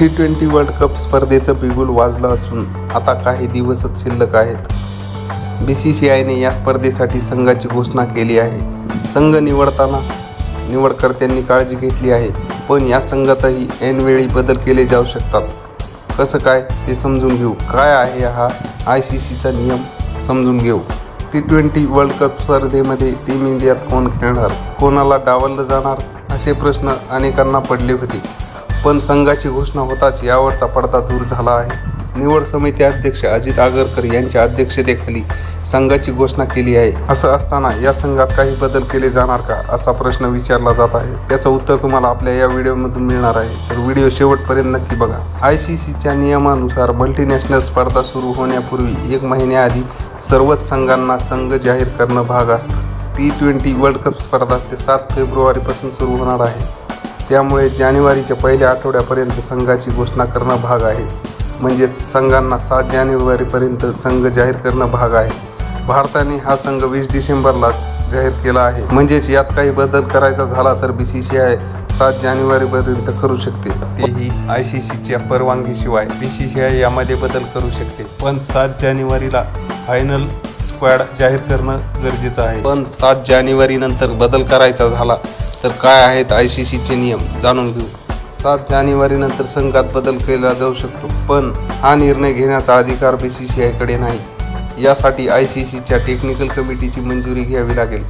T twenty world cup स्पर्धेचं बिगुल वाजलं असून आता काही दिवसच शिल्लक आहेत. बी सी सी आयने या स्पर्धेसाठी संघाची घोषणा केली आहे. संघ निवडताना निवडकर्त्यांनी काळजी घेतली आहे पण या संघातही ऐनवेळी बदल केले जाऊ शकतात. कसं काय ते समजून घेऊ. काय आहे हा आय सी सीचा नियम समजून घेऊ. टी ट्वेंटी वर्ल्ड कप स्पर्धेमध्ये टीम इंडियात कोण खेळणार? कोणाला डावललं जाणार? असे प्रश्न अनेकांना पडले होते. पण संघाची घोषणा होताच यावरचा पडदा दूर झाला आहे. निवड समिती अध्यक्ष अजित आगरकर यांच्या अध्यक्षतेखाली संघाची घोषणा केली आहे. असं असताना या संघात काही बदल केले जाणार का असा प्रश्न विचारला जात आहे. त्याचं उत्तर तुम्हाला आपल्या या व्हिडिओमधून मिळणार आहे. तर व्हिडिओ शेवटपर्यंत नक्की बघा. आय सी सीच्या नियमानुसार मल्टीनॅशनल स्पर्धा सुरू होण्यापूर्वी एक महिन्याआधी सर्वच संघांना संघ जाहीर करणं भाग असतं. टी ट्वेंटी वर्ल्ड कप स्पर्धा ते सात फेब्रुवारीपासून सुरू होणार आहे. त्यामुळे जानेवारीच्या पहिल्या आठवड्यापर्यंत संघाची घोषणा करणं भाग आहे. म्हणजेच संघांना सात जानेवारीपर्यंत संघ जाहीर करणं भाग आहे. भारताने हा संघ वीस डिसेंबरलाच जाहीर केला आहे. म्हणजेच यात काही बदल करायचा झाला तर बी सी सी आय सात जानेवारीपर्यंत करू शकते. तेही आय सी सीच्या परवानगीशिवाय बी सी सी आय यामध्ये बदल करू शकते. पण सात जानेवारीला फायनल स्क्वॅड जाहीर करणं गरजेचं आहे. पण सात जानेवारीनंतर बदल करायचा झाला तर काय आहेत आय सी सीचे नियम? जाणून घेऊ. सात जानेवारीनंतर संघात बदल केला जाऊ शकतो पण हा निर्णय घेण्याचा अधिकार बी सी सी आयकडे नाही. यासाठी आय सी सीच्या टेक्निकल कमिटीची मंजुरी घ्यावी लागेल.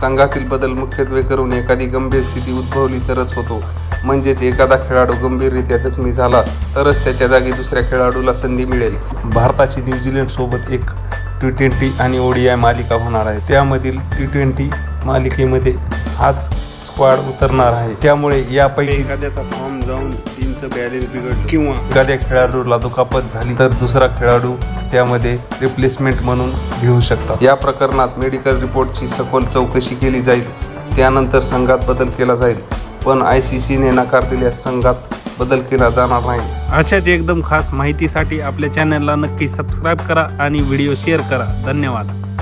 संघातील बदल मुख्यत्वे करून एखादी गंभीर स्थिती उद्भवली तरच होतो. म्हणजेच एखादा खेळाडू गंभीररित्या जखमी झाला तरच त्याच्या जागी दुसऱ्या खेळाडूला संधी मिळेल. भारताची न्यूझीलंडसोबत एक टी ट्वेंटी आणि ओडीआय मालिका होणार आहे. त्यामधील टी ट्वेंटी मालिकेमध्ये हाच स्क्वॉड उतरणार आहे. त्यामुळे यापैकी एखाद्याचा फॉर्म जाऊन टीमचं बॅलेन्स बिघडलं. किंवा एखाद्या खेळाडूला दुखापत झाली तर दुसरा खेळाडू त्यामध्ये रिप्लेसमेंट म्हणून घेऊ शकतात. या प्रकरणात मेडिकल रिपोर्टची सखोल चौकशी केली जाईल. त्यानंतर संघात बदल केला जाईल. पण आय सी सीने नकार दिल्यास संघात बदल केला जाणार नाही. अशाच एकदम खास माहितीसाठी आपल्या चॅनलला नक्की सबस्क्राईब करा आणि व्हिडिओ शेअर करा. धन्यवाद.